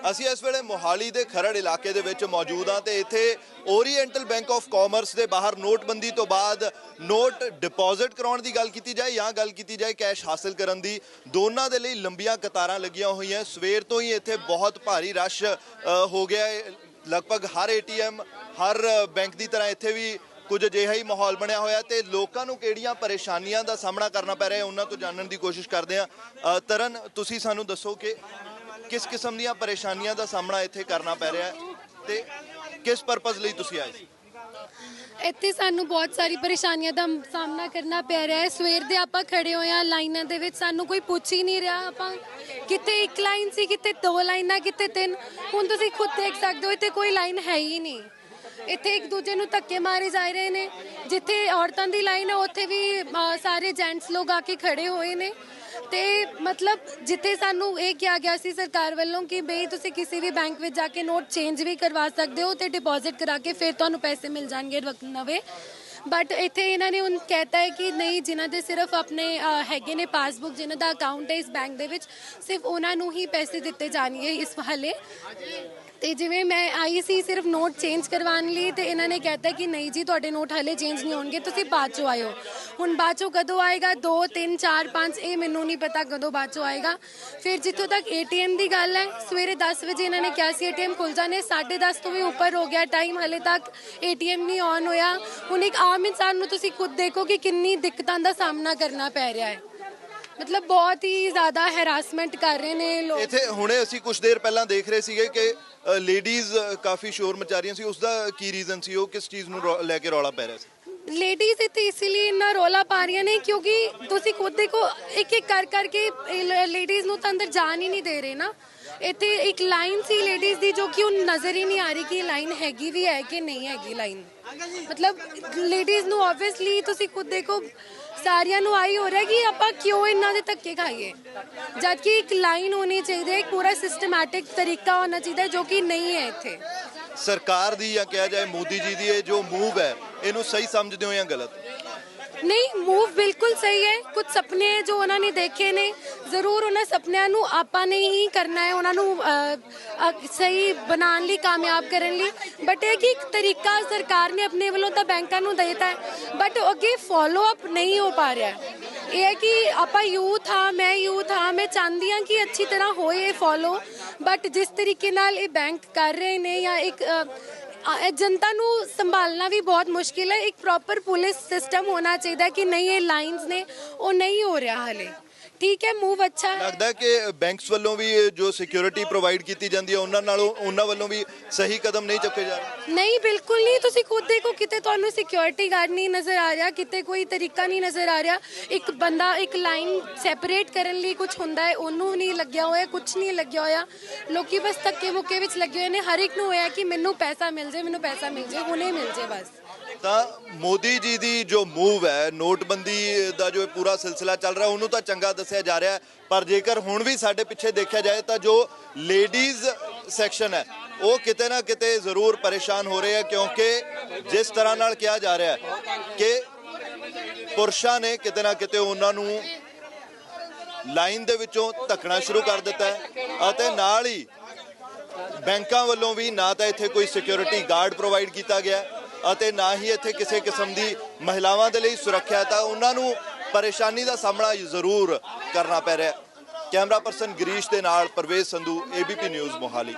ਅਸੀਂ ਇਸ ਵੇਲੇ ਮੋਹਾਲੀ ਦੇ ਖਰੜ ਇਲਾਕੇ ਦੇ ਵਿੱਚ ਮੌਜੂਦ ਹਾਂ ਤੇ ਇੱਥੇ ਓਰੀਐਂਟਲ ਬੈਂਕ ਆਫ ਕਾਮਰਸ ਦੇ ਬਾਹਰ ਨੋਟਬੰਦੀ ਤੋਂ ਬਾਅਦ ਨੋਟ ਡਿਪੋਜ਼ਿਟ ਕਰਾਉਣ ਦੀ ਗੱਲ ਕੀਤੀ ਜਾਏ ਜਾਂ ਗੱਲ ਕੀਤੀ ਜਾਏ ਕੈਸ਼ ਹਾਸਲ ਕਰਨ ਦੀ, ਦੋਨਾਂ ਦੇ ਲਈ ਲੰਬੀਆਂ ਕਤਾਰਾਂ ਲੱਗੀਆਂ ਹੋਈਆਂ। ਸਵੇਰ ਤੋਂ ਹੀ ਇੱਥੇ ਬਹੁਤ ਭਾਰੀ ਰਸ਼ ਹੋ ਗਿਆ ਹੈ। ਲਗਭਗ ਹਰ ਏਟੀਐਮ, ਹਰ ਬੈਂਕ ਦੀ ਤਰ੍ਹਾਂ ਇੱਥੇ ਵੀ ਕੁਝ ਅਜਿਹਾ ਹੀ ਮਾਹੌਲ ਬਣਿਆ ਹੋਇਆ ਤੇ ਲੋਕਾਂ ਨੂੰ ਕਿਹੜੀਆਂ ਪਰੇਸ਼ਾਨੀਆਂ ਦਾ ਸਾਹਮਣਾ ਕਰਨਾ ਪੈ ਰਿਹਾ ਉਹਨਾਂ ਤੋਂ ਜਾਣਨ ਦੀ ਕੋਸ਼ਿਸ਼ ਕਰਦੇ ਹਾਂ। ਤਰਨ, ਤੁਸੀਂ ਸਾਨੂੰ ਦੱਸੋ ਕਿ ਕਿਸ ਕਿਸਮ ਦੀਆਂ ਪਰੇਸ਼ਾਨੀਆਂ ਦਾ ਸਾਹਮਣਾ ਇੱਥੇ ਕਰਨਾ ਪੈ ਰਿਹਾ ਹੈ ਤੇ ਕਿਸ ਪਰਪਸ ਲਈ ਤੁਸੀਂ ਆਏ ਸੀ? ਇੱਥੇ ਸਾਨੂੰ ਬਹੁਤ ਸਾਰੀ ਪਰੇਸ਼ਾਨੀਆਂ ਦਾ ਸਾਹਮਣਾ ਕਰਨਾ ਪੈ ਰਿਹਾ ਹੈ। ਸਵੇਰ ਦੇ ਆਪਾਂ ਖੜੇ ਹੋਏ ਆ ਲਾਈਨਾਂ ਦੇ ਵਿੱਚ ਸਾਨੂੰ ਕੋਈ ਪੁੱਛ ਹੀ ਨਹੀਂ ਰਿਹਾ। ਆਪਾਂ ਕਿਤੇ ਇੱਕ ਲਾਈਨ ਸੀ, ਕਿਤੇ ਦੋ ਲਾਈਨਾਂ, ਕਿਤੇ ਤਿੰਨ। ਹੁਣ ਤੁਸੀਂ ਖੁਦ ਦੇਖ ਸਕਦੇ ਹੋ, ਇੱਥੇ ਕੋਈ ਲਾਈਨ ਹੈ ਹੀ ਨਹੀਂ। ਇੱਥੇ ਇੱਕ ਦੂਜੇ ਨੂੰ ਧੱਕੇ ਮਾਰੇ ਜਾ ਰਹੇ ਨੇ। ਜਿੱਥੇ ਔਰਤਾਂ ਦੀ ਲਾਈਨ ਹੈ, ਉੱਥੇ ਵੀ ਸਾਰੇ ਜੈਂਟਸ ਲੋਕ ਆ ਕੇ ਖੜੇ ਹੋਏ ਨੇ। ਤੇ ਮਤਲਬ ਜਿੱਥੇ ਸਾਨੂੰ ਇਹ ਕਿਹਾ ਗਿਆ ਸੀ ਸਰਕਾਰ ਵੱਲੋਂ ਕਿ ਬਈ ਤੁਸੀਂ ਕਿਸੇ ਵੀ ਬੈਂਕ ਵਿੱਚ ਜਾ ਕੇ ਨੋਟ ਚੇਂਜ ਵੀ ਕਰਵਾ ਸਕਦੇ ਹੋ ਤੇ ਡਿਪੋਜ਼ਿਟ ਕਰਾ ਕੇ ਫਿਰ ਤੁਹਾਨੂੰ ਪੈਸੇ ਮਿਲ ਜਾਣਗੇ ਨਵੇਂ। ਬਟ ਇੱਥੇ ਇਹਨਾਂ ਨੇ ਹੁਣ ਕਹਿਤਾ ਹੈ ਕਿ ਨਹੀਂ, ਜਿਨ੍ਹਾਂ ਦੇ ਸਿਰਫ ਆਪਣੇ ਹੈਗੇ ਨੇ ਪਾਸਬੁੱਕ, ਜਿਨ੍ਹਾਂ ਦਾ ਅਕਾਊਂਟ ਹੈ ਇਸ ਬੈਂਕ ਦੇ ਵਿੱਚ, ਸਿਰਫ ਉਹਨਾਂ ਨੂੰ ਹੀ ਪੈਸੇ ਦਿੱਤੇ ਜਾਣਗੇ ਇਸ ਹਲੇ। ਤੇ ਜਿਵੇਂ ਮੈਂ ਆਈ ਸੀ ਸਿਰਫ ਨੋਟ ਚੇਂਜ ਕਰਵਾਉਣ ਲਈ ਤੇ ਇਹਨਾਂ ਨੇ ਕਹਿਤਾ ਕਿ ਨਹੀਂ ਜੀ, ਤੁਹਾਡੇ ਨੋਟ ਹਲੇ ਚੇਂਜ ਨਹੀਂ ਹੋਣਗੇ, ਤੁਸੀਂ ਬਾਅਦ ਚੋਂ ਆਇਓ। ਹੁਣ ਬਾਅਦ ਕਦੋਂ ਆਏਗਾ? 2 3 4 5 ਇਹ ਮੈਨੂੰ ਨਹੀਂ ਪਤਾ ਕਦੋਂ ਬਾਅਦ ਆਏਗਾ। ਫਿਰ ਜਿੱਥੋਂ ਤੱਕ ਏਟੀਐਮ ਦੀ ਗੱਲ ਹੈ, ਸਵੇਰੇ 10 ਵਜੇ ਇਹਨਾਂ ਨੇ ਕਿਹਾ ਸੀ ਏਟੀਐਮ ਖੁੱਲ ਜਾਣੇ 10:30 ਤੋਂ ਵੀ ਉੱਪਰ ਹੋ ਗਿਆ ਟਾਈਮ ਹਲੇ ਤੱਕ ਏਟੀਐਮ ਨਹੀਂ ਔਨ ਹੋਇਆ। ਹੁਣ ਇੱਕ ਆਮ ਇਨਸਾਨ ਨੂੰ ਤੁਸੀਂ ਖੁਦ ਦੇਖੋ ਕਿ ਕਿੰਨੀ ਦਿੱਕਤਾਂ ਦਾ ਸਾਹਮਣਾ ਕਰਨਾ ਪੈ ਰਿਹਾ ਹੈ। ਮਤਲਬ ਬਹੁਤ ਹੀ ਜ਼ਿਆਦਾ ਹੈਰਾਸਮੈਂਟ ਕਰ ਰਹੇ ਨੇ ਲੋਕ। ਇੱਥੇ ਹੁਣੇ ਅਸੀਂ ਕੁਝ ਦੇਰ ਪਹਿਲਾਂ ਦੇਖ ਰਹੇ ਸੀਗੇ ਕਿ ਲੇਡੀਜ਼ ਕਾਫੀ ਸ਼ੋਰ ਮਚਾ ਰਹੀਆਂ ਸੀ। ਉਸ ਦਾ ਕੀ ਰੀਜ਼ਨ ਸੀ? ਉਹ ਕਿਸ ਚੀਜ਼ ਨੂੰ ਲੈ ਕੇ ਰੌਲਾ ਪੈ ਰਿਹਾ ਸੀ? ਲੇਡੀਜ਼ ਇੱਥੇ ਇਸ ਲਈ ਇੰਨਾ ਰੋਲਾ ਪਾ ਰਹੀਆਂ ਨੇ ਕਿਉਂਕਿ ਤੁਸੀਂ ਖੁਦ ਦੇਖੋ, ਇੱਕ ਇੱਕ ਕਰ ਕਰਕੇ ਲੇਡੀਜ਼ ਨੂੰ ਤਾਂ ਅੰਦਰ ਜਾਣ ਹੀ ਨਹੀਂ ਦੇ ਰਹੇ ਨਾ। ਇੱਥੇ ਇੱਕ ਲਾਈਨ ਸੀ ਲੇਡੀਜ਼ ਦੀ ਜੋ ਕਿ ਹੁਣ ਨਜ਼ਰ ਹੀ ਨਹੀਂ ਆ ਰਹੀ ਕਿ ਲਾਈਨ ਹੈਗੀ ਵੀ ਹੈ ਕਿ ਨਹੀਂ ਹੈਗੀ ਲਾਈਨ ਮਤਲਬ ਲੇਡੀਜ਼ ਨੂੰ ਆਬਵੀਅਸਲੀ ਤੁਸੀਂ ਖੁਦ ਦੇਖੋ, ਸਾਰਿਆਂ ਨੂੰ ਆਈ ਹੋ ਰਿਹਾ ਕਿ ਆਪਾਂ ਕਿਉਂ ਇਹਨਾਂ ਦੇ ਧੱਕੇ ਖਾਈਏ? ਜਦ ਕਿ ਇੱਕ ਲਾਈਨ ਹੋਣੀ ਚਾਹੀਦੀ ਹੈ, ਇੱਕ ਪੂਰਾ ਸਿਸਟਮੈਟਿਕ ਤਰੀਕਾ ਹੋਣਾ ਚਾਹੀਦਾ ਜੋ ਕਿ ਨਹੀਂ ਹੈ ਇੱਥੇ। ਸਰਕਾਰ ਦੀ ਜਾਂ ਕਿਹਾ ਜਾਏ ਮੋਦੀ ਜੀ ਦੀ ਇਹ ਜੋ ਮੂਵ ਹੈ ਇਹਨੂੰ ਸਹੀ ਸਮਝਦੇ ਹੋ ਜਾਂ ਗਲਤ? ਨਹੀਂ ਮੂਵ ਬਿਲਕੁਲ ਸਹੀ ਹੈ। ਕੁਝ ਸੁਪਨੇ ਹੈ ਜੋ ਉਹਨਾਂ ਨੇ ਦੇਖੇ ਨੇ ਜ਼ਰੂਰ ਉਹਨਾਂ ਸੁਪਨਿਆਂ ਨੂੰ ਆਪਾਂ ਨੇ ਹੀ ਕਰਨਾ ਹੈ ਉਹਨਾਂ ਨੂੰ ਅਹ, ਅਹ, ਸਹੀ ਬਣਾਉਣ ਲਈ ਕਾਮਯਾਬ ਕਰਨ ਲਈ। ਬਟ ਇਹ ਕਿ ਇੱਕ ਤਰੀਕਾ ਸਰਕਾਰ ਨੇ ਆਪਣੇ ਵੱਲੋਂ ਤਾਂ ਬੈਂਕਾਂ ਨੂੰ ਦੇਤਾ ਹੈ ਬਟ ਅੱਗੇ ਫੋਲੋ ਅਪ ਨਹੀਂ ਹੋ ਪਾ ਰਿਹਾ ਹੈ। ਇਹ ਹੈ ਕਿ ਆਪਾਂ ਯੂਥ ਹਾਂ, ਮੈਂ ਯੂਥ ਹਾਂ, ਮੈਂ ਚਾਹੁੰਦੀ ਹਾਂ ਕਿ ਅੱਛੀ ਤਰ੍ਹਾਂ ਹੋਏ ਫੋਲੋ ਬਟ ਜਿਸ ਤਰੀਕੇ ਨਾਲ ਇਹ ਬੈਂਕ ਕਰ ਰਹੇ ਨੇ ਜਾਂ ਇੱਕ ਜਨਤਾ ਨੂੰ ਸੰਭਾਲਣਾ ਵੀ ਬਹੁਤ ਮੁਸ਼ਕਿਲ ਹੈ। ਇੱਕ ਪ੍ਰੋਪਰ ਪੁਲਿਸ ਸਿਸਟਮ ਹੋਣਾ ਚਾਹੀਦਾ ਕਿ ਨਹੀਂ, ਇਹ ਲਾਈਨਸ ਨੇ, ਉਹ ਨਹੀਂ ਹੋ ਰਿਹਾ ਹਲੇ। ਠੀਕ ਹੈ ਮੂਵ ਅੱਛਾ ਹੈ। ਲੱਗਦਾ ਕਿ ਬੈਂਕਸ ਵੱਲੋਂ ਵੀ ਜੋ ਸਿਕਿਉਰਿਟੀ ਪ੍ਰੋਵਾਈਡ ਕੀਤੀ ਜਾਂਦੀ ਹੈ ਉਹਨਾਂ ਨਾਲੋਂ ਉਹਨਾਂ ਵੱਲੋਂ ਵੀ ਸਹੀ ਕਦਮ ਨਹੀਂ ਚੁੱਕੇ ਜਾ ਰਹੇ। ਨਹੀਂ ਬਿਲਕੁਲ ਨਹੀਂ। ਤੁਸੀਂ ਖੁਦ ਦੇਖੋ ਕਿਤੇ ਤੁਹਾਨੂੰ ਸਿਕਿਉਰਿਟੀ ਗਾਰਡ ਨਹੀਂ ਨਜ਼ਰ ਆ ਰਿਹਾ ਕਿਤੇ ਕੋਈ ਤਰੀਕਾ ਨਹੀਂ ਨਜ਼ਰ ਆ ਰਿਹਾ। ਇੱਕ ਬੰਦਾ ਇੱਕ ਲਾਈਨ ਸੈਪਰੇਟ ਕਰਨ ਲਈ ਕੁਝ ਹੁੰਦਾ ਹੈ ਉਹਨੂੰ ਨਹੀਂ ਲੱਗਿਆ ਹੋਇਆ ਕੁਝ ਨਹੀਂ ਲੱਗਿਆ ਹੋਇਆ। ਲੋਕੀ ਬਸ ਧੱਕੇ ਮੁੱਕੇ ਵਿੱਚ ਲੱਗੇ ਹੋਏ ਨੇ। ਹਰ ਇੱਕ ਨੂੰ ਹੋਇਆ ਕਿ ਮੈਨੂੰ ਪੈਸਾ ਮਿਲ ਜੇ ਮੈਨੂੰ ਪੈਸਾ ਮਿਲ ਜੇ ਹੁਣੇ ਮਿਲ ਜੇ ਬਸ। ਤਾਂ ਮੋਦੀ ਜੀ ਦੀ ਜੋ ਮੂਵ ਹੈ ਨੋਟਬੰਦੀ ਦਾ ਜੋ ਪੂਰਾ ਸਿਲਸਿਲਾ ਚੱਲ ਰਿਹਾ ਉਹਨੂੰ ਤਾਂ ਚੰਗਾ ਦੱਸਿਆ ਜਾ ਰਿਹਾ ਪਰ ਜੇਕਰ ਹੁਣ ਵੀ ਸਾਡੇ ਪਿੱਛੇ ਦੇਖਿਆ ਜਾਏ ਤਾਂ ਜੋ ਲੇਡੀਜ਼ ਸੈਕਸ਼ਨ ਹੈ, ਉਹ ਕਿਤੇ ਨਾ ਕਿਤੇ ਜ਼ਰੂਰ ਪਰੇਸ਼ਾਨ ਹੋ ਰਹੇ ਹੈ ਕਿਉਂਕਿ ਜਿਸ ਤਰ੍ਹਾਂ ਨਾਲ ਕਿਹਾ ਜਾ ਰਿਹਾ ਹੈ ਕਿ ਪੁਰਸ਼ਾਂ ਨੇ ਕਿਤੇ ਨਾ ਕਿਤੇ ਉਹਨਾਂ ਨੂੰ ਲਾਈਨ ਦੇ ਵਿੱਚੋਂ ਧੱਕਣਾ ਸ਼ੁਰੂ ਕਰ ਦਿੱਤਾ ਹੈ ਅਤੇ ਨਾਲ ਹੀ ਬੈਂਕਾਂ ਵੱਲੋਂ ਵੀ ਨਾ ਤਾਂ ਇੱਥੇ ਕੋਈ ਸਿਕਿਉਰਿਟੀ ਗਾਰਡ ਪ੍ਰੋਵਾਈਡ ਕੀਤਾ ਗਿਆ ਅਤੇ ਨਾ ਹੀ ਇੱਥੇ ਕਿਸੇ ਕਿਸਮ ਦੀ ਮਹਿਲਾਵਾਂ ਦੇ ਲਈ ਸੁਰੱਖਿਆ ਤਾਂ ਉਹਨਾਂ ਨੂੰ ਪਰੇਸ਼ਾਨੀ ਦਾ ਸਾਹਮਣਾ ਜ਼ਰੂਰ ਕਰਨਾ ਪੈ ਰਿਹਾ ਕੈਮਰਾ ਪਰਸਨ ਗਰੀਸ਼ ਦੇ ਨਾਲ ਪਰਵੇਜ਼ ਸੰਧੂ ABP ਨਿਊਜ਼ ਮੋਹਾਲੀ।